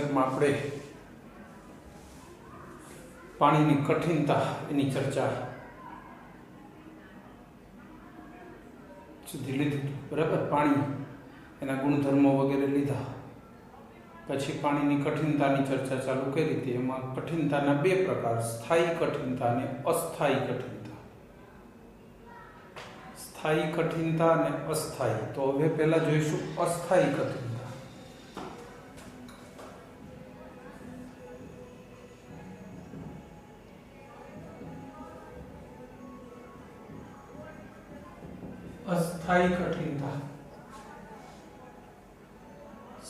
લેક્ચરમાં આપણે પાણીની કઠિનતા એની ચર્ચા સુધી લીધું. બરાબર? પાણી, એના ગુણધર્મો વગેરે લીધા. પછી પાણીની કઠિનતાની ચર્ચા ચાલુ કરી હતી. એમાં કઠિનતાના બે પ્રકાર, સ્થાયી કઠિનતા અને અસ્થાયી કઠિનતા. સ્થાયી કઠિનતા અને અસ્થાયી. તો હવે પહેલા જોઈશું અસ્થાયી કઠિનતા. અસ્થાયી કઠિનતા.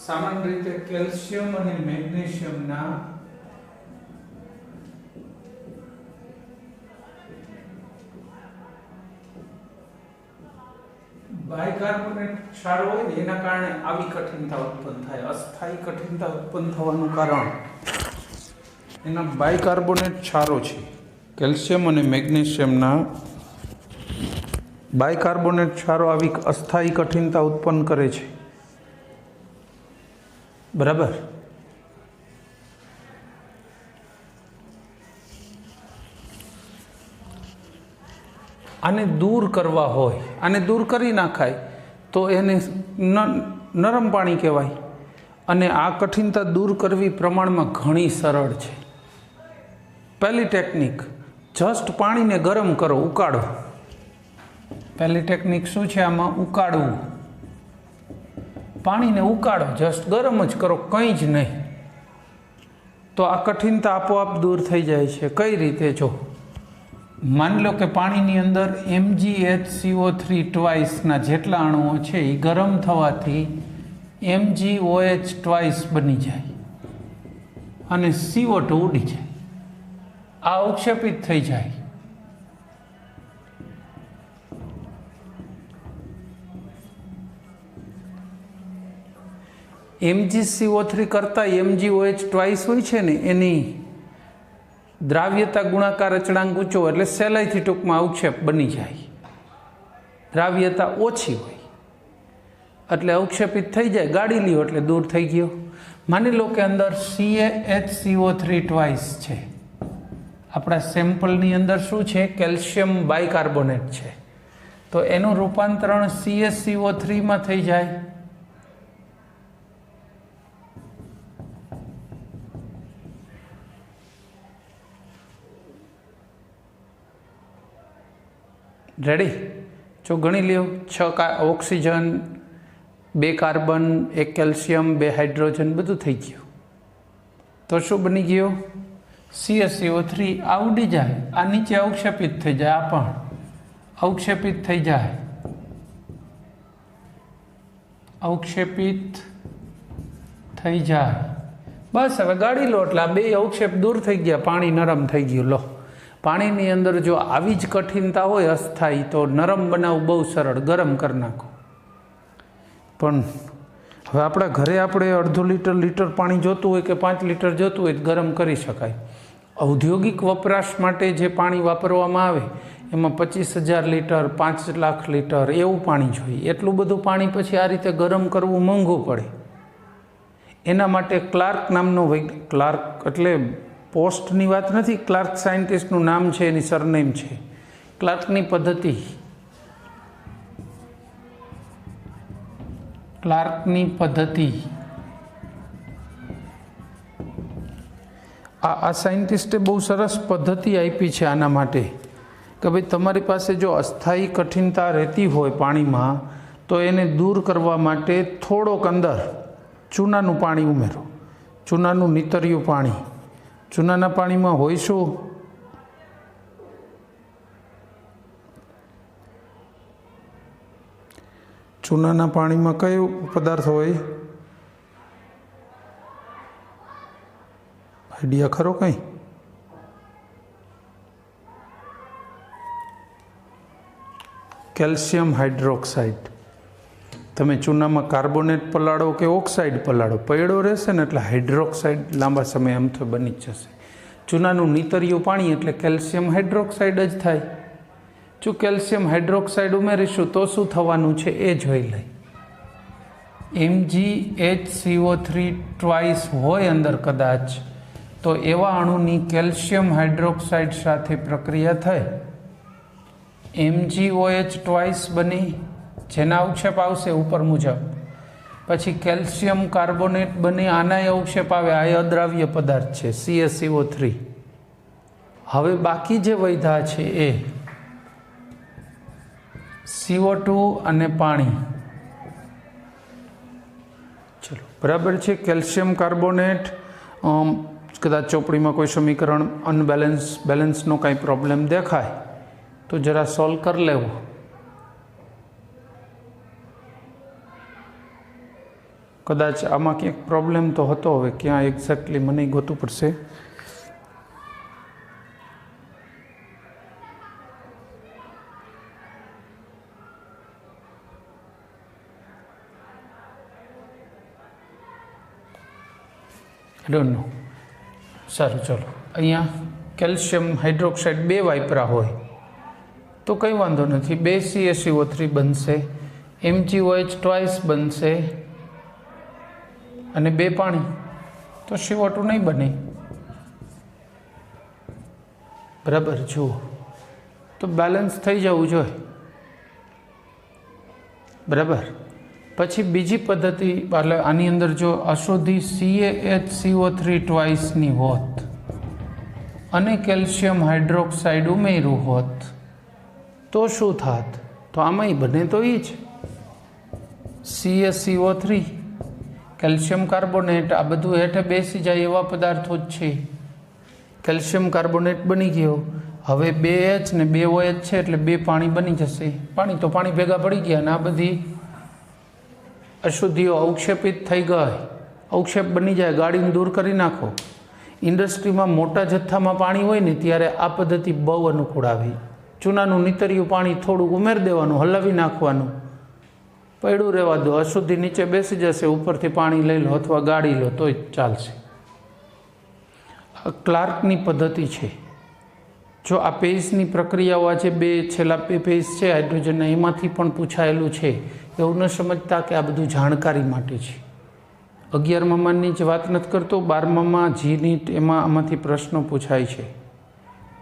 સામાન્ય રીતે કેલ્શિયમ અને મેગ્નેશિયમના બાયકાર્બોનેટ ક્ષાર હોય ને એના કારણે આવી કઠિનતા ઉત્પન્ન થાય. અસ્થાયી કઠિનતા ઉત્પન્ન થવાનું કારણ એના બાયકાર્બોનેટ ક્ષારો છે. કેલ્શિયમ અને મેગ્નેશિયમના બાયકાર્બોનેટ ક્ષારો આવી અસ્થાયી કઠિનતા ઉત્પન્ન કરે છે. બરાબર? આને દૂર કરવા હોય, આને દૂર કરી નાખાય તો એને નરમ પાણી કહેવાય. અને આ કઠિનતા દૂર કરવી પ્રમાણમાં ઘણી સરળ છે. પહેલી ટેકનિક, જસ્ટ પાણીને ગરમ કરો, ઉકાળો. પહેલી ટેકનિક શું છે? આમાં ઉકાળવું. પાણીને ઉકાળો. જસ્ટ ગરમ જ કરો. કંઈ જ નહીં. તો આ કઠિનતા આપોઆપ દૂર થઈ જાય છે. કઈ રીતે? જો, માની લો કે પાણીની અંદર એમજી એચ સીઓ થ્રી ટ્વાઇસના જેટલા અણુઓ છે એ ગરમ થવાથી એમજી ઓએચ ટ્વાઇસ બની જાય. અને સીઓ ટુ ઉડી જાય. આ અવક્ષેપિત થઈ જાય. એમજી સીઓ થ્રી કરતાં એમજી ઓએચ ટ્વાઇસ હોય છે ને, એની દ્રાવ્યતા ગુણાકાર અચળાંક ઊંચો એટલે સહેલાઈથી ટૂંકમાં અવક્ષેપ બની જાય. દ્રાવ્યતા ઓછી હોય એટલે અવક્ષેપિત થઈ જાય, ગાડી લ્યો એટલે દૂર થઈ ગયો. માની લો કે અંદર CA H CO three twice છે. આપણા સેમ્પલની અંદર શું છે? કેલ્શિયમ બાયકાર્બોનેટ છે. તો એનું રૂપાંતરણ સીએસસીઓ થ્રીમાં થઈ જાય. રેડી જો ગણી લ્યો, છ ઓક્સિજન, બે કાર્બન, એક કેલ્શિયમ, બે હાઇડ્રોજન બધું થઈ ગયું. તો શું બની ગયું? સીએસસીઓ થ્રી આ ઉડી જાય, આ નીચે અવક્ષેપિત થઈ જાય, આ પણ. અવક્ષેપિત થઈ જાય. અવક્ષેપિત થઈ જાય. બસ, હવે ગાડી લો, એટલે આ બે અવક્ષેપ દૂર થઈ ગયા, પાણી નરમ થઈ ગયું, લો. પાણીની અંદર જો આવી જ કઠિનતા હોય અસ્થાયી, તો નરમ બનાવવું બહુ સરળ, ગરમ કરી નાખો. પણ હવે આપણા ઘરે આપણે અડધો લીટર લીટર પાણી જોતું હોય કે પાંચ લીટર જોતું હોય ગરમ કરી શકાય. ઔદ્યોગિક વપરાશ માટે જે પાણી વાપરવામાં આવે, એમાં પચીસ હજાર લીટર, પાંચ લાખ લીટર એવું પાણી જોઈએ. એટલું બધું પાણી પછી આ રીતે ગરમ કરવું મોંઘું પડે. એના માટે ક્લાર્ક નામનો વૈજ્ઞાનિક, ક્લાર્ક એટલે પોસ્ટની વાત નથી, ક્લાર્ક સાયન્ટિસ્ટનું નામ છે, એની સરનેમ છે. ક્લાર્કની પદ્ધતિ. ક્લાર્કની પદ્ધતિ. આ આ સાયન્ટિસ્ટે બહુ સરસ પદ્ધતિ આપી છે આના માટે, કે ભાઈ તમારી પાસે જો અસ્થાયી કઠિનતા રહેતી હોય પાણીમાં, તો એને દૂર કરવા માટે થોડોક અંદર ચૂનાનું પાણી ઉમેરો. ચૂનાનું નીતર્યું પાણી. ચૂનાના પાણીમાં હોય શું ચૂનાના પાણીમાં કયો પદાર્થ હોય? આઈડિયા ખરો કંઈ? Calcium hydroxide. તમે ચૂનામાં કાર્બોનેટ પલાળો કે ઓક્સાઇડ પલાળો પૈડો રહેશે ને એટલે હાઇડ્રોક્સાઇડ લાંબા સમય આમ બની જ જશે. ચૂનાનું નીતરિયું પાણી એટલે કેલ્શિયમ હાઇડ્રોક્સાઇડ જ થાય. જો કેલ્શિયમ હાઇડ્રોક્સાઇડ ઉમેરીશું તો શું થવાનું છે એ જોઈ લઈ. MG H CO three twice હોય અંદર કદાચ, તો એવા અણુની કેલ્શિયમ હાઇડ્રોક્સાઇડ સાથે પ્રક્રિયા થાય. થઈ એમજીઓએચ ટ્વાઇસ બની જેના અવક્ષેપ આવશે ઉપર મુજબ. પછી કેલ્શિયમ કાર્બોનેટ બની આનાય અવક્ષેપ આવે, આ અદ્રાવ્ય પદાર્થ છે સીએસસીઓ થ્રી હવે બાકી જે વૈધા છે એ સીઓ ટુ અને પાણી. ચલો, બરાબર છે, કેલ્શિયમ કાર્બોનેટ કદાચ ચોપડીમાં કોઈ સમીકરણ અનબેલેન્સ, બેલેન્સનો કાંઈ પ્રોબ્લેમ દેખાય, તો જરા સોલ્વ કરી લેવું. કદાચ આમાં ક્યાંક પ્રોબ્લેમ તો હતો, હવે ક્યાં એક્ઝેક્ટલી મને ગોતું પડશે. ડોન્ટ નો સારું, ચલો. અહીંયા કેલ્શિયમ હાઇડ્રોક્સાઇડ બે વાપરા હોય. તો કંઈ વાંધો નથી. બે સીએસસીઓ થ્રી બનશે. એમજીઓએચ ટ્વાઇસ બનશે. અને બે પાણી, તો સીઓ નહીં બને. બરાબર, જુઓ. તો બેલેન્સ થઈ જવું જોઈએ. બરાબર. પછી બીજી પદ્ધતિ, એટલે આની અંદર જો અશુદ્ધિ સીએ એચ સીઓ થ્રી ટ્વાઇસની હોત અને કેલ્શિયમ હાઇડ્રોક્સાઇડ ઉમેર્યું હોત, તો શું થાત? તો આમાંય બને તો એ જ. સીએસસીઓ થ્રી કેલ્શિયમ કાર્બોનેટ આ બધું હેઠે બેસી જાય એવા પદાર્થો જ છે. કેલ્શિયમ કાર્બોનેટ બની ગયો. હવે બે એચ ને બે ઓએચ છે એટલે બે પાણી બની જશે. પાણી તો પાણી ભેગા પડી ગયા અને આ બધી અશુદ્ધિઓ અવક્ષેપિત થઈ ગઈ. અવક્ષેપ બની જાય ગાડીને દૂર કરી નાખો. ઇન્ડસ્ટ્રીમાં મોટા જથ્થામાં પાણી હોય ને ત્યારે આ પદ્ધતિ બહુ અનુકૂળ આવી. ચૂનાનું નીતર્યું પાણી થોડુંક ઉમેરી દેવાનું, હલાવી નાખવાનું. પડ્યું રહેવા દો. અશુદ્ધિ નીચે બેસી જશે, ઉપરથી પાણી લઈ લો અથવા ગાળી લો, તોય ચાલશે. આ ક્લાર્કની પદ્ધતિ છે. જો આ પેઇસની પ્રક્રિયાઓ આજે બે છેલ્લા બે પેઇસ છે, હાઇડ્રોજનના, એમાંથી પણ પૂછાયેલું છે, એવું ન સમજતા કે આ બધું જાણકારી માટે છે. અગિયારમાં માનની જ વાત નથી કરતો બારમામાં જીની એમાં આમાંથી પ્રશ્નો પૂછાય છે.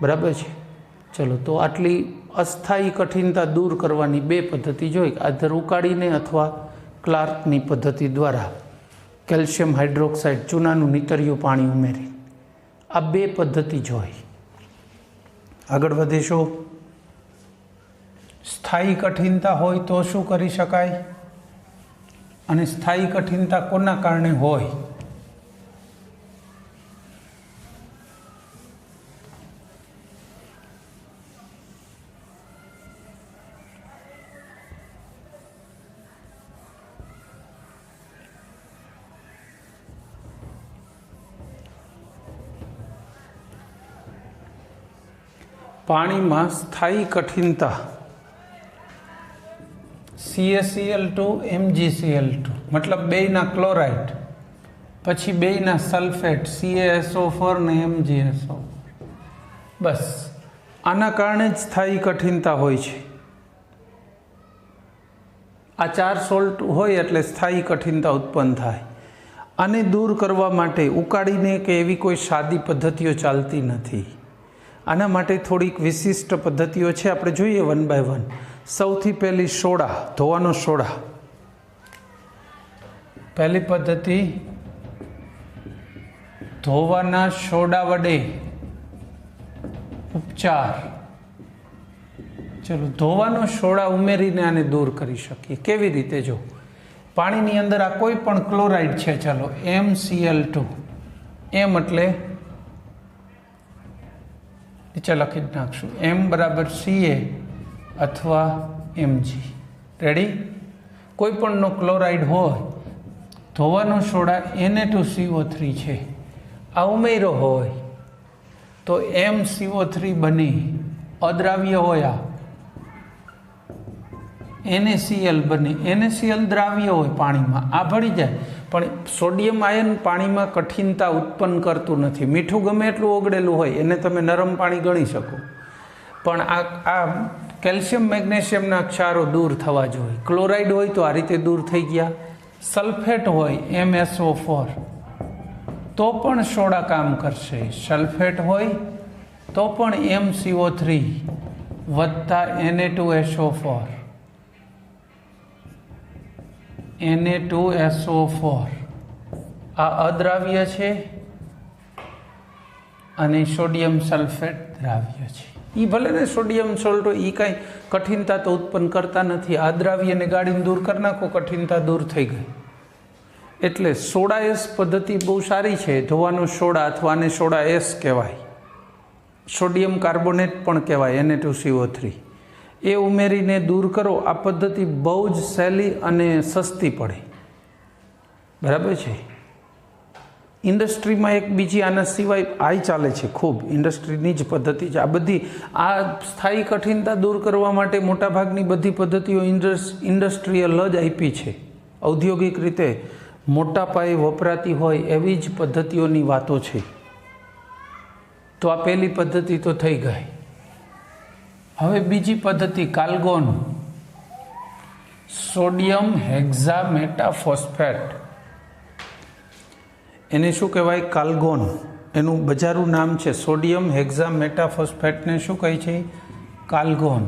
બરાબર છે? ચલો, તો આટલી અસ્થાયી કઠિનતા દૂર કરવાની બે પદ્ધતિ જોઈ. આધર ઉકાળીને અથવા ક્લાર્કની પદ્ધતિ દ્વારા કેલ્શિયમ હાઇડ્રોક્સાઇડ ચૂનાનું નીતર્યું પાણી ઉમેરી. આ બે પદ્ધતિ જોઈ. આગળ વધીશું. સ્થાયી કઠિનતા હોય તો શું કરી શકાય? અને સ્થાયી કઠિનતા કોના કારણે હોય? પાણીમાં સ્થાયી કઠિનતા. C A C L two M G C L two મતલબ બેયના ક્લોરાઇડ પછી બેયના સલ્ફેટ સીએએસઓ ફોર ને એમજીએસઓ બસ. આના કારણે જ સ્થાયી કઠિનતા હોય છે. આ ચાર સોલ્ટ હોય એટલે સ્થાયી કઠિનતા ઉત્પન્ન થાય. આને દૂર કરવા માટે ઉકાળીને કે એવી કોઈ સાદી પદ્ધતિઓ ચાલતી નથી. આના માટે થોડીક વિશિષ્ટ પદ્ધતિઓ છે. આપણે જોઈએ વન બાય વન. સૌથી પહેલી સોડા, ધોવાનો સોડા. પહેલી પદ્ધતિ, ધોવાના સોડા વડે ઉપચાર. ચલો, ધોવાનો સોડા ઉમેરીને આને દૂર કરી શકીએ. કેવી રીતે? જો, પાણીની અંદર આ કોઈ પણ ક્લોરાઇડ છે, ચલો એમ સીએલ ટુ એમ એટલે નીચે લખી જ નાખશું. એમ બરાબર સીએ અથવા એમજી. રેડી કોઈપણનો ક્લોરાઇડ હોય, ધોવાનો સોડા એને ટુ સીઓ થ્રી છે. આ ઉમેરો હોય, તો એમ સીઓ થ્રી બની. અદ્રાવ્ય હોય આ. એનએસીએલ બને. એનએસીએલ દ્રાવ્ય હોય પાણીમાં. આ ભળી જાય. પણ સોડિયમ આયન પાણીમાં કઠિનતા ઉત્પન્ન કરતું નથી. મીઠું ગમે એટલું ઓગળેલું હોય, એને તમે નરમ પાણી ગણી શકો. પણ આ આ કેલ્શિયમ, મેગ્નેશિયમના ક્ષારો દૂર થવા જોઈએ. ક્લોરાઇડ હોય તો આ રીતે દૂર થઈ ગયા. સલ્ફેટ હોય એમએસઓ ફોર. તો પણ સોડા કામ કરશે. સલ્ફેટ હોય, તો પણ એમ સીઓ થ્રી વત્તા N A two SO four. N A two SO four આ અદ્રાવ્ય છે અને સોડિયમ સલ્ફેટ દ્રાવ્ય છે. એ ભલે ને સોડિયમ સોલ્ટ એ કાંઈ કઠિનતા તો ઉત્પન્ન કરતા નથી. આ દ્રાવ્યને ગાડીને દૂર કરી નાખો, કઠિનતા દૂર થઈ ગઈ. એટલે સોડા એસ પદ્ધતિ બહુ સારી છે. ધોવાનો સોડા અથવા સોડા એસ કહેવાય. સોડિયમ કાર્બોનેટ પણ કહેવાય એને ટુ સીઓ થ્રી એ ઉમેરીને દૂર કરો, આ પદ્ધતિ બહુ જ સહેલી અને સસ્તી પડે. બરાબર છે? ઇન્ડસ્ટ્રીમાં એક બીજી આના સિવાય આઈ ચાલે છે ખૂબ. ઇન્ડસ્ટ્રીની જ પદ્ધતિ છે. આ બધી, આ સ્થાયી કઠિનતા દૂર કરવા માટે મોટાભાગની બધી પદ્ધતિઓ ઇન્ડસ, ઇન્ડસ્ટ્રીયલ જ આપી છે. ઔદ્યોગિક રીતે મોટા પાયે વપરાતી હોય એવી જ પદ્ધતિઓની વાતો છે. તો આ પહેલી પદ્ધતિ તો થઈ ગઈ. હવે બીજી પદ્ધતિ, કાલ્ગોન. સોડિયમ હેક્ઝામેટાફોસ્ફેટ. એને શું કહેવાય? કાલ્ગોન. એનું બજારું નામ છે સોડિયમ હેક્ઝામેટાફોસ્ફેટને શું કહે છે? કાલ્ગોન.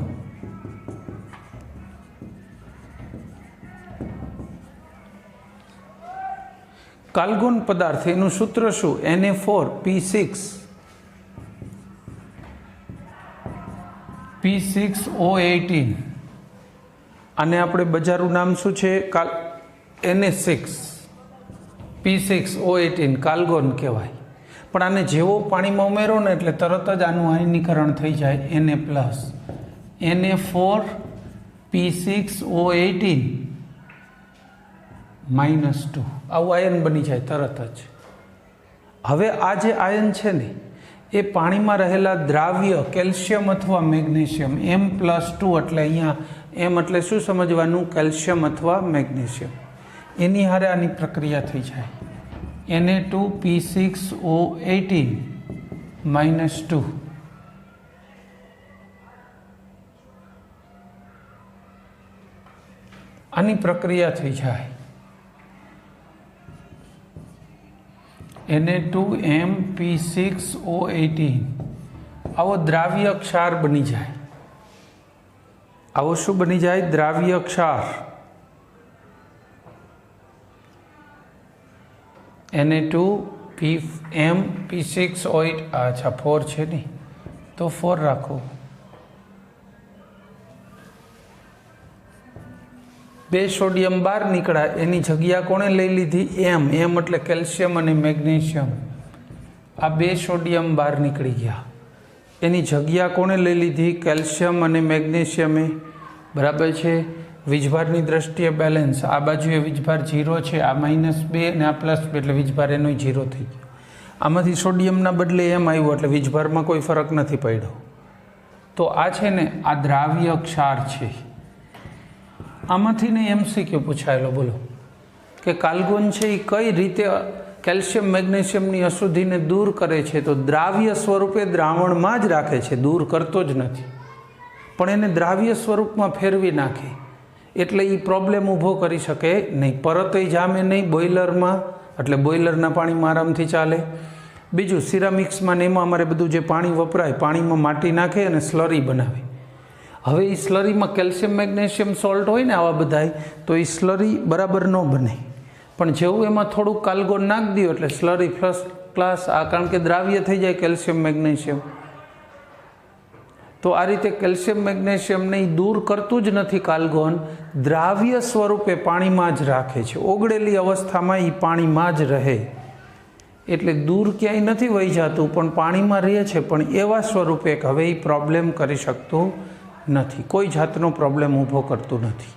કાલ્ગોન પદાર્થ, એનું સૂત્ર શું? N A four P six P six O eighteen આને આપણે બજારનું નામ શું છે? કાલ N A six P six O eighteen Calgon કહેવાય. પણ આને જેવો પાણીમાં ઉમેરો ને એટલે તરત જ આનું આયનીકરણ થઈ જાય N A plus N A four P six O eighteen minus two આવું આયન બની જાય તરત જ. હવે આ જે આયન છે ને એ પાણીમાં રહેલા દ્રાવ્ય, કેલ્શિયમ અથવા મેગ્નેશિયમ, એમ પ્લસ ટુ એટલે અહીંયા, એમ એટલે શું સમજવાનું? કેલ્શિયમ અથવા મેગ્નેશિયમ. એની હારે આની પ્રક્રિયા થઈ જાય. N A two P six O eighteen minus two આની પ્રક્રિયા થઈ જાય. N A two M P six O eighteen આવો દ્રાવ્ય ક્ષાર બની જાય. આવો શું બની જાય? દ્રાવ્ય ક્ષાર. N A two P M P six O eight અચ્છા ફોર છે નહીં તો ફોર રાખો. બે સોડિયમ બહાર નીકળ્યા, એની જગ્યા કોણે લઈ લીધી? એમ. એમ એટલે કેલ્શિયમ અને મેગ્નેશિયમ. આ બે સોડિયમ બહાર નીકળી ગયા. એની જગ્યા કોણે લઈ લીધી? કેલ્શિયમ અને મેગ્નેશિયમે. બરાબર છે? વીજભારની દ્રષ્ટિએ બેલેન્સ આ બાજુએ વીજભાર ઝીરો છે, આ માઇનસ બે અને આ પ્લસ બે એટલે વીજભાર એનો ઝીરો થઈ ગયો. આમાંથી સોડિયમના બદલે એમ આવ્યું, એટલે વીજભારમાં કોઈ ફરક નથી પડ્યો. તો આ છે ને, આ દ્રાવ્ય ક્ષાર છે. આમાંથી ને એમસીક્યુ પૂછાયેલો, બોલો. કે કાલ્ગોન છે એ કઈ રીતે કેલ્શિયમ, મેગ્નેશિયમની અશુદ્ધિને દૂર કરે છે? તો દ્રાવ્ય સ્વરૂપે દ્રાવણમાં જ રાખે છે, દૂર કરતો જ નથી. પણ એને દ્રાવ્ય સ્વરૂપમાં ફેરવી નાખે. એટલે એ પ્રોબ્લેમ ઊભો કરી શકે નહીં. પરતય જામે નહીં બોઇલરમાં એટલે બોઇલરના પાણીમાં આરામથી ચાલે. બીજું, સિરામિક્સમાં ને એમાં અમારે બધું જે પાણી વપરાય, પાણીમાં માટી નાખે અને સ્લરી બનાવે. હવે એ સ્લરીમાં કેલ્શિયમ, મેગ્નેશિયમ, સોલ્ટ હોય ને આવા બધાય, તો એ સ્લરી બરાબર ન બને. પણ જેવું એમાં થોડુંક કાલ્ગોન નાખી દો એટલે સ્લરી ફર્સ્ટ ક્લાસ આ કારણ કે દ્રાવ્ય થઈ જાય કેલ્શિયમ, મેગ્નેશિયમ. તો આ રીતે કેલ્શિયમ મેગ્નેશિયમને એ દૂર કરતું જ નથી કાલ્ગોન, દ્રાવ્ય સ્વરૂપે પાણીમાં જ રાખે છે. ઓગળેલી અવસ્થામાં એ પાણીમાં જ રહે. એટલે દૂર ક્યાંય નથી વહી જતું, પણ પાણીમાં રહે છે, પણ એવા સ્વરૂપે હવે એ પ્રોબ્લેમ કરી શકતું નથી. કોઈ જાતનો પ્રોબ્લેમ ઊભો કરતું નથી.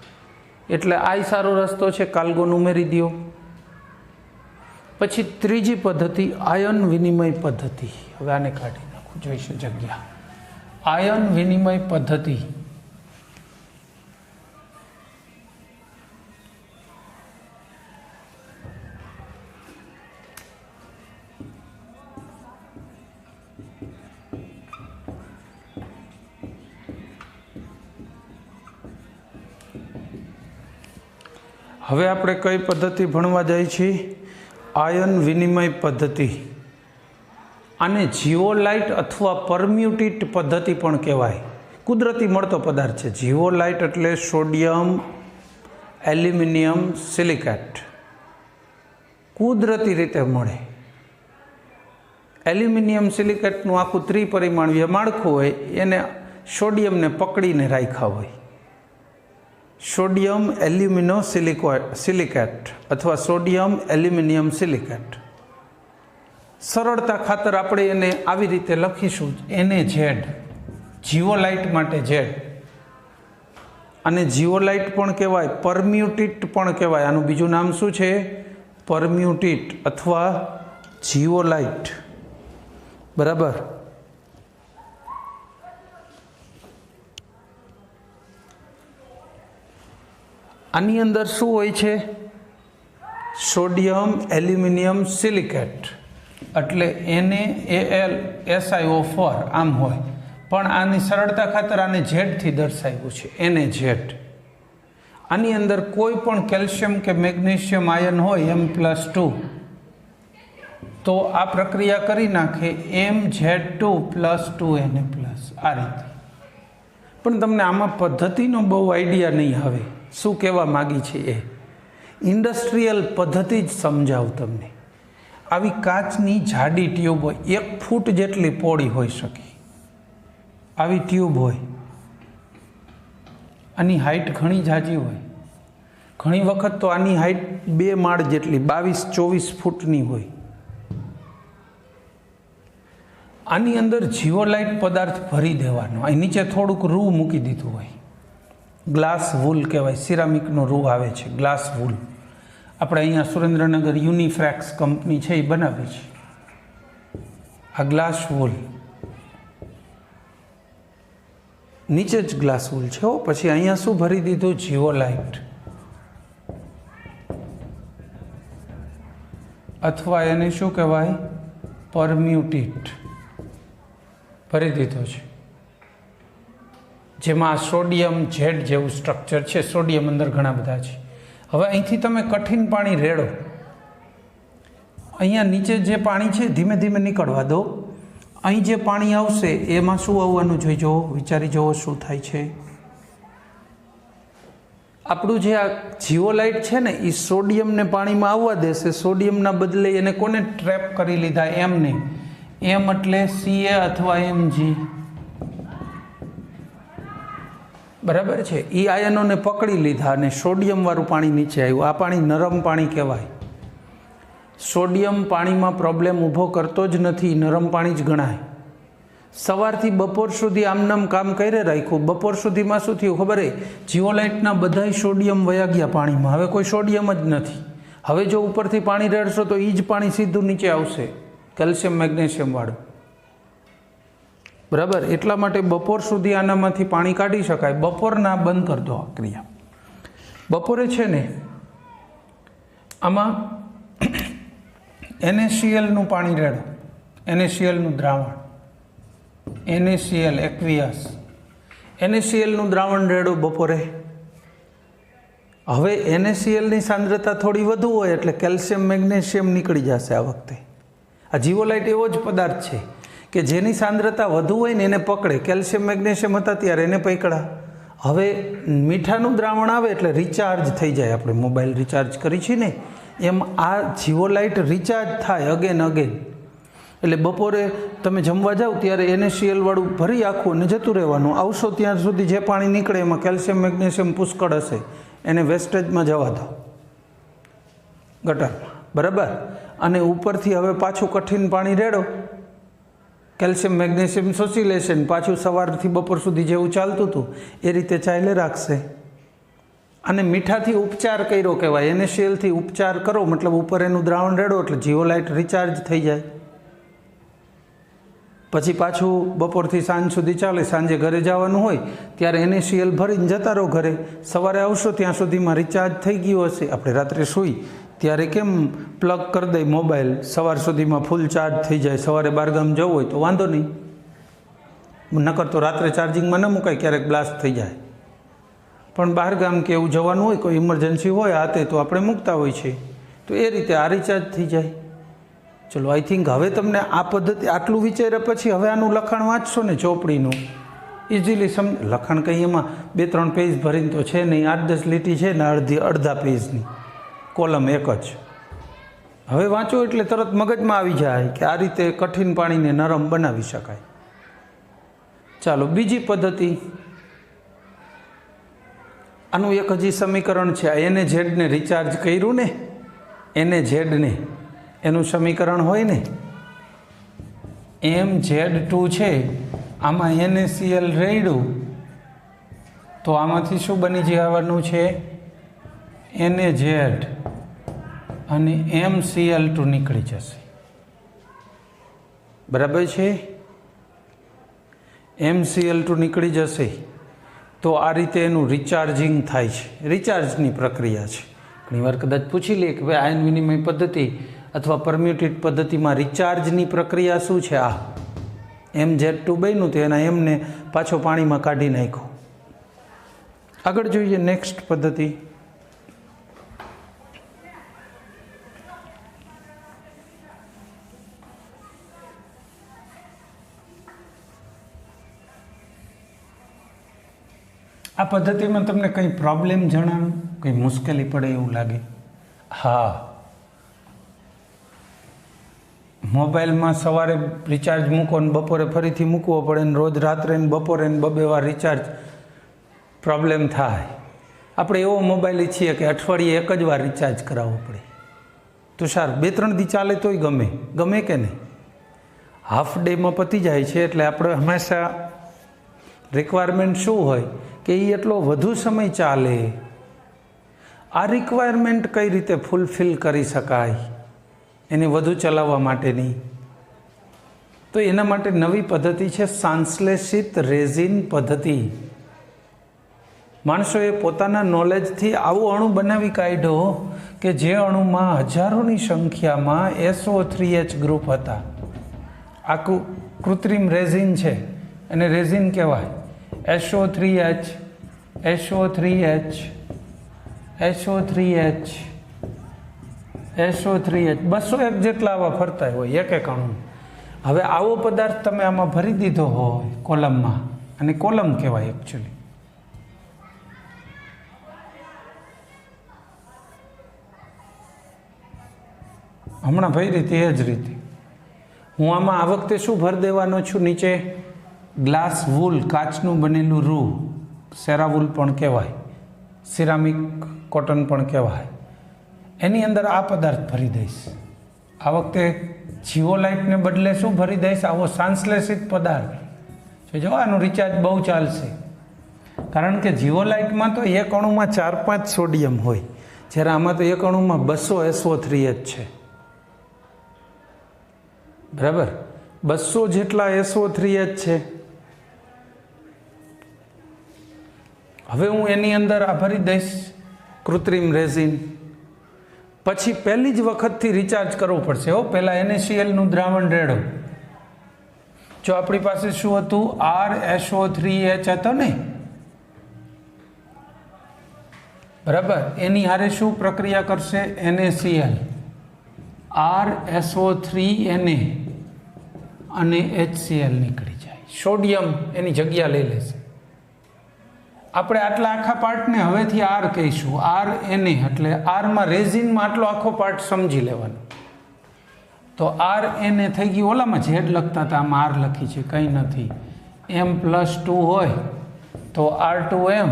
એટલે આ સારો રસ્તો છે કાલગોન ઉમેરી દો પછી ત્રીજી પદ્ધતિ, આયન વિનિમય પદ્ધતિ. હવે આને કાઢી નાખું. જોઈશું જગ્યા. આયન વિનિમય પદ્ધતિ. હવે આપણે કઈ પદ્ધતિ ભણવા જઈએ છીએ? આયન વિનિમય પદ્ધતિ. આને જીઓલાઇટ અથવા પરમ્યુટિટ પદ્ધતિ પણ કહેવાય. કુદરતી મળતો પદાર્થ છે. જીઓલાઇટ એટલે સોડિયમ, એલ્યુમિનિયમ, સિલિકેટ. કુદરતી રીતે મળે. એલ્યુમિનિયમ, સિલિકેટનું આખું ત્રિપરિમાણીય માળખું હોય, એને સોડિયમને પકડીને રાખ્યા હોય. સોડિયમ એલ્યુમિનો સિલિકો સિલિકેટ અથવા સોડિયમ એલ્યુમિનિયમ સિલિકેટ. સરળતા ખાતર આપણે એને આવી રીતે લખીશું. એને ઝેડ. જીઓલાઇટ માટે ઝેડ. અને જીઓલાઇટ પણ કહેવાય, પરમ્યુટિટ પણ કહેવાય. આનું બીજું નામ શું છે? પરમ્યુટિટ અથવા જીઓલાઇટ. બરાબર? આની અંદર શું હોય છે? Sodium, aluminium, silicate. એટલે એને એ એલ એસઆઈઓ ફોર આમ હોય. પણ આની સરળતા ખાતર આને ઝેડથી દર્શાવ્યું છે. એને ઝેડ આની અંદર કોઈ પણ કેલ્શિયમ કે મેગ્નેશિયમ આયન હોય એમ પ્લસ ટુ તો આ પ્રક્રિયા કરી નાખે M Z two plus two N A plus આ રીતે. પણ તમને આમાં પદ્ધતિનો બહુ આઈડિયા નહીં આવે. શું કહેવા માગી છે એ? ઇન્ડસ્ટ્રીયલ પદ્ધતિ જ સમજાવ તમને. આવી કાચની જાડી ટ્યુબ હોય, એક ફૂટ જેટલી પોળી હોઈ શકે. આવી ટ્યુબ હોય, આની હાઇટ ઘણી જાજી હોય. ઘણી વખત તો આની હાઇટ બે માળ જેટલી, બાવીસ, ચોવીસ ફૂટની હોય. આની અંદર જીઓલાઇટ પદાર્થ ભરી દેવાનો. અહીં નીચે થોડુંક રૂ મૂકી દીધું હોય. ગ્લાસ વૂલ કહેવાય, સિરામિકનો રૂ આવે છે, ગ્લાસ વૂલ. આપણે અહીંયા સુરેન્દ્રનગર યુનિફ્રેક્સ કંપની છે, એ બનાવી છે. આ ગ્લાસ વૂલ. નીચે જ ગ્લાસ વૂલ છે હો, પછી અહીંયા શું ભરી દીધું? Zeolite. અથવા એને શું કહેવાય? પરમ્યુટિટ. ભરી દીધો છે. જેમાં સોડિયમ ઝેડ જેવું સ્ટ્રક્ચર છે. સોડિયમ અંદર ઘણા બધા છે. હવે અહીંથી તમે કઠિન પાણી રેડો. અહીંયા નીચે જે પાણી છે, ધીમે ધીમે નીકળવા દો. અહીં જે પાણી આવશે, એમાં શું આવવાનું જોઈ જુઓ વિચારી જુઓ શું થાય છે. આપણું જે આ જીઓલાઇટ છે ને એ સોડિયમને પાણીમાં આવવા દેશે. સોડિયમના બદલે એને કોને ટ્રેપ કરી લીધા? એમ નહીં. એમ એટલે સીએ અથવા એમજી બરાબર છે? એ આયનોને પકડી લીધા અને સોડિયમવાળું પાણી નીચે આવ્યું. આ પાણી નરમ પાણી કહેવાય. સોડિયમ પાણીમાં પ્રોબ્લેમ ઊભો કરતો જ નથી નરમ પાણી જ ગણાય. સવારથી બપોર સુધી આમનામ કામ કરે રાખ્યું. બપોર સુધીમાં શું થયું ખબર જીઓલાઇટના બધાય સોડિયમ વયા ગયા પાણીમાં. હવે કોઈ સોડિયમ જ નથી. હવે જો ઉપરથી પાણી રેડશો તો એ જ પાણી સીધું નીચે આવશે, કેલ્શિયમ મેગ્નેશિયમ વાળું બરાબર? એટલા માટે બપોર સુધી આનામાંથી પાણી કાઢી શકાય. બપોરના બંધ કરી દો આ ક્રિયા. બપોરે છે ને, આમાં એનએસીએલનું પાણી રેડો. એનએસીએલનું દ્રાવણ. NaCl aqueous. એનએસીએલનું દ્રાવણ રેડો બપોરે. હવે એનએસીએલની સાંદ્રતા થોડી વધુ હોય એટલે કેલ્શિયમ મેગ્નેશિયમ નીકળી જશે આ વખતે. આ જીવોલાઇટ એવો જ પદાર્થ છે. કે જેની સાંદ્રતા વધુ હોય ને એને પકડે. કેલ્શિયમ, મેગ્નેશિયમ હતા ત્યારે એને પકડા. હવે મીઠાનું દ્રાવણ આવે એટલે રિચાર્જ થઈ જાય. આપણે મોબાઈલ રિચાર્જ કરી છીએ ને, એમ આ જીવોલાઇટ રિચાર્જ થાય અગેન અગેન એટલે બપોરે તમે જમવા જાઓ ત્યારે એનએસીએલવાળું ભરી આખું અને જતું રહેવાનું. આવશો ત્યાં સુધી જે પાણી નીકળે એમાં કેલ્શિયમ, મેગ્નેશિયમ પુષ્કળ હશે. એને વેસ્ટેજમાં જવા દો. ગટરમાં બરાબર? અને ઉપરથી હવે પાછું કઠિન પાણી રેડો. કેલ્શિયમ, મેગ્નેશિયમ શોષી લેશે ને પાછું સવારથી બપોર સુધી જેવું ચાલતું હતું, એ રીતે ચાલે રાખશે. અને મીઠાથી ઉપચાર કર્યો કહેવાય. એનએસીએલથી ઉપચાર કરો, મતલબ ઉપર એનું દ્રાવણ રેડો એટલે જીઓલાઇટ રિચાર્જ થઈ જાય. પછી પાછું બપોરથી સાંજ સુધી ચાલે. સાંજે ઘરે જવાનું હોય, ત્યારે એનએસીએલ ભરીને જતા રહો ઘરે. સવારે આવશો, ત્યાં સુધીમાં રિચાર્જ થઈ ગયું હશે. આપણે રાત્રે સૂઈ ત્યારે કેમ પ્લગ કરી દઈ મોબાઈલ સવાર સુધીમાં ફૂલ ચાર્જ થઈ જાય. સવારે બારગામ જવું હોય તો વાંધો નહીં. નકર તો રાત્રે ચાર્જિંગમાં ન મુકાય, ક્યારેક બ્લાસ્ટ થઈ જાય. પણ બહારગામ કે એવું જવાનું હોય, કોઈ ઇમરજન્સી હોય તે તો આપણે મૂકતા હોય છે. તો એ રીતે આ રિચાર્જ થઈ જાય. ચલો આઈ થિંક હવે તમને આ પદ્ધતિ આટલું વિચાર્યા પછી હવે આનું લખાણ વાંચશો ને ચોપડીનું. ઇઝીલી સમ, લખાણ કંઈ એમાં બે ત્રણ પેજ ભરીને તો છે નહીં. આઠ દસ લીટી છે ને અડધી, અડધા પેજની કોલમ એક જ. હવે વાંચો એટલે તરત મગજમાં આવી જાય કે આ રીતે કઠિન પાણીને નરમ બનાવી શકાય. ચાલો, બીજી પદ્ધતિ. આનું એક હજી સમીકરણ છે એને ઝેડને રિચાર્જ કર્યું ને? એને ઝેડને એનું સમીકરણ હોય ને? એમ ઝેડ ટુ છે, આમાં એનએસીએલ રેડ્યું તો આમાંથી શું બની જવાનું છે? એને ઝેડ. અને એમ સીએલ ટુ નીકળી જશે. બરાબર છે? એમ સીએલ ટુ નીકળી જશે તો આ રીતે એનું રિચાર્જિંગ થાય છે. રિચાર્જની પ્રક્રિયા છે. ઘણીવાર કદાચ પૂછી લઈએ કે ભાઈ આયન વિનિમય પદ્ધતિ અથવા પરમ્યુટેડ પદ્ધતિમાં રિચાર્જની પ્રક્રિયા શું છે? આ એમ જેડ ટુ બન્યું તો એના એમને પાછો પાણીમાં કાઢી નાખ્યો. આગળ જોઈએ નેક્સ્ટ પદ્ધતિ. આ પદ્ધતિમાં તમને કંઈ પ્રોબ્લેમ જણાવું? કંઈ મુશ્કેલી પડે એવું લાગે? હા. મોબાઈલમાં સવારે રિચાર્જ મૂકો ને બપોરે ફરીથી મૂકવો પડે ને રોજ રાત્રે ને બપોરે ને બબે વાર રિચાર્જ પ્રોબ્લેમ થાય. આપણે એવો મોબાઈલ ઈચ્છીએ કે અઠવાડિયે એક જ વાર રિચાર્જ કરાવવો પડે. તુષાર બે ત્રણ દી ચાલે તોય ગમે. ગમે કે નહીં? હાફ ડેમાં પતી જાય છે એટલે આપણે હંમેશા રિક્વાયરમેન્ટ શું હોય? કે એ એટલો વધુ સમય ચાલે? આ રિક્વાયરમેન્ટ કઈ રીતે ફૂલફિલ કરી શકાય? એને વધુ ચલાવવા માટેની? તો એના માટે નવી પદ્ધતિ છે સાંશ્લેષિત રેઝિન પદ્ધતિ. માણસોએ પોતાના નોલેજથી આવું અણુ બનાવી કાઢ્યો કે જે અણુમાં હજારોની સંખ્યામાં એસઓ થ્રી એચ ગ્રુપ હતા. આ કૃ- કૃત્રિમ રેઝિન છે. અને રેઝિન કહેવાય. SO three H SO three H SO three H SO three H બસો એક જેટલા આવા ફરતા હોય, એક એક અણુ. હવે આવો પદાર્થ તમે આમાં ભરી દીધો હોય, કોલમમાં, અને કોલમ કહેવાય એકચ્યુઅલી હમણાં ભરી રીતે એ જ રીતે. હું આમાં આ વખતે શું ભરી દેવાનો છું નીચે? ગ્લાસ વૂલ કાચનું બનેલું રૂ સેરાવૂલ પણ કહેવાય. સિરામિક કોટન પણ કહેવાય. એની અંદર આ પદાર્થ ભરી દઈશ. આ વખતે જીઓલાઇટને બદલે શું ભરી દઈશ? આવો સાંશ્લેષિત પદાર્થ. જો આનું રિચાર્જ બહુ ચાલશે. કારણ કે જીઓલાઇટમાં તો એક અણુમાં ચાર પાંચ સોડિયમ હોય. જ્યારે આમાં તો એક અણુમાં બસો એસઓ થ્રી જ છે. બરાબર? બસો જેટલા એસઓ થ્રી જ છે. હવે હું એની અંદર આ ભરી દઈશ. કૃત્રિમ રેઝિન. પછી પહેલી જ વખતથી રિચાર્જ કરવું પડશે. હો, પહેલાં એનએસીએલનું દ્રાવણ રેડો. જો આપણી પાસે શું હતું? આર એસઓ થ્રી એચ હતો ને? બરાબર. એની હારે શું પ્રક્રિયા કરશે? એનએસીએલ આર એસઓ થ્રી એને અને એચસીએલ નીકળી જાય. સોડિયમ એની જગ્યા લઈ લેશે. આપણે આટલા આખા પાર્ટને હવેથી આર કહીશું. આર એને એટલે આરમાં રેઝિનમાં આટલો આખો પાર્ટ સમજી લેવાનો. તો આર એને થઈ ગયું ઓલામાં ઝેડ લખતા હતા, આમાં આર લખી છે, કંઈ નથી. એમ પ્લસ ટુ હોય તો આર ટુ એમ.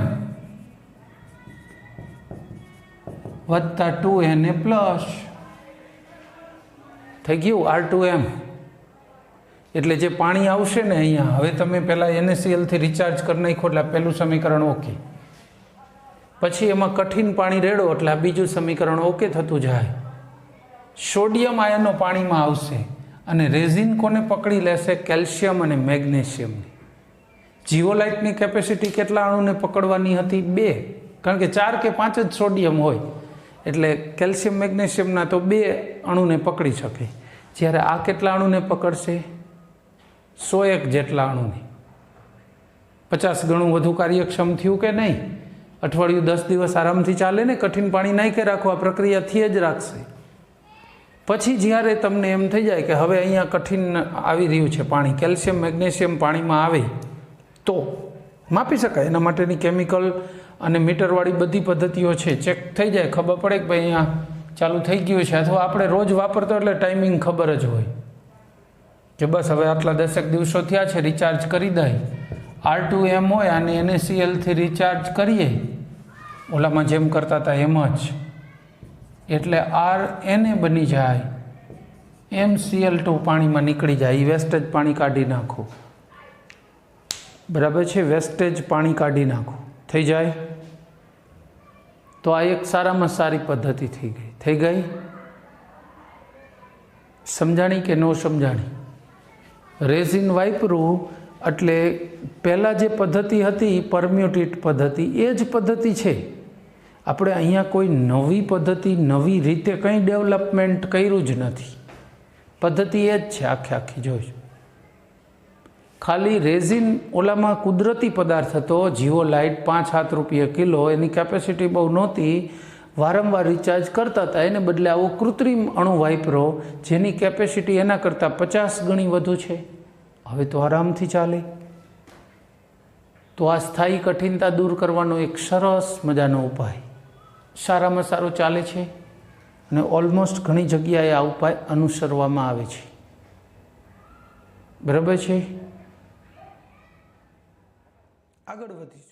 વત્તા ટુ એને પ્લસ. થઈ ગયું? R two M. એટલે જે પાણી આવશે ને અહીંયા, હવે તમે પહેલાં એનએસીએલથી રિચાર્જ કરી નાખો એટલે પહેલું સમીકરણ ઓકે પછી એમાં કઠિન પાણી રેડો એટલે આ બીજું સમીકરણ ઓકે થતું જાય. સોડિયમ આયનો પાણીમાં આવશે અને રેઝિન કોને પકડી લેશે? કેલ્શિયમ અને મેગ્નેશિયમની જીઓલાઇટની કેપેસિટી કેટલા અણુને પકડવાની હતી? બે. કારણ કે ચાર કે પાંચ જ સોડિયમ હોય. એટલે કેલ્શિયમ, મેગ્નેશિયમના તો બે અણુને પકડી શકે. જ્યારે આ કેટલા અણુને પકડશે? સો એક જેટલા અણુની. પચાસ ગણું વધુ કાર્યક્ષમ થયું કે નહીં? અઠવાડિયું દસ દિવસ આરામથી ચાલે ને, કઠિન પાણી નાખે રાખો આ પ્રક્રિયાથી જ રાખશે. પછી જ્યારે તમને એમ થઈ જાય કે હવે અહીંયા કઠિન આવી રહ્યું છે પાણી, કેલ્શિયમ, મેગ્નેશિયમ પાણીમાં આવે, તો માપી શકાય. એના માટેની કેમિકલ અને મીટરવાળી બધી પદ્ધતિઓ છે. ચેક થઈ જાય. ખબર પડે કે ભાઈ અહીંયા ચાલુ થઈ ગયું છે. અથવા આપણે રોજ વાપરતો એટલે ટાઈમિંગ ખબર જ હોય. કે બસ હવે આટલા દસેક દિવસો થયા છે રિચાર્જ કરી દઈએ આર ટુ એમ હોય અને એનએસીએલથી રિચાર્જ કરીએ. ઓલામાં જેમ કરતા હતા એમ જ. એટલે આર એને બની જાય. એમ સીએલ ટુ પાણીમાં નીકળી જાય. એ વેસ્ટેજ પાણી કાઢી નાખો. બરાબર છે? વેસ્ટેજ પાણી કાઢી નાખો. થઈ જાય? તો આ એક સારામાં સારી પદ્ધતિ થઈ ગઈ. થઈ ગઈ? સમજાણી કે ન સમજાણી? રેઝિન વાપરું એટલે પહેલાં જે પદ્ધતિ હતી પરમ્યુટેડ પદ્ધતિ, એ જ પદ્ધતિ છે. આપણે અહીંયા કોઈ નવી પદ્ધતિ, નવી રીતે કંઈ ડેવલપમેન્ટ કર્યું જ નથી. પદ્ધતિ એ જ છે આખે આખી જોઈશું ખાલી રેઝિન ઓલામાં કુદરતી પદાર્થ હતો જીવો લાઇટ પાંચ સાત રૂપિયા કિલો, એની કેપેસિટી બહુ નહોતી. વારંવાર રિચાર્જ કરતા હતા. એને બદલે આવો કૃત્રિમ અણુ વાઇપરો જેની કેપેસિટી એના કરતાં પચાસ ગણી વધુ છે. હવે તો આરામથી ચાલે. તો આ સ્થાયી કઠિનતા દૂર કરવાનો એક સરસ મજાનો ઉપાય. સારામાં સારો ચાલે છે અને ઓલમોસ્ટ ઘણી જગ્યાએ આ ઉપાય અનુસરવામાં આવે છે. બરાબર છે? આગળ વધીશું.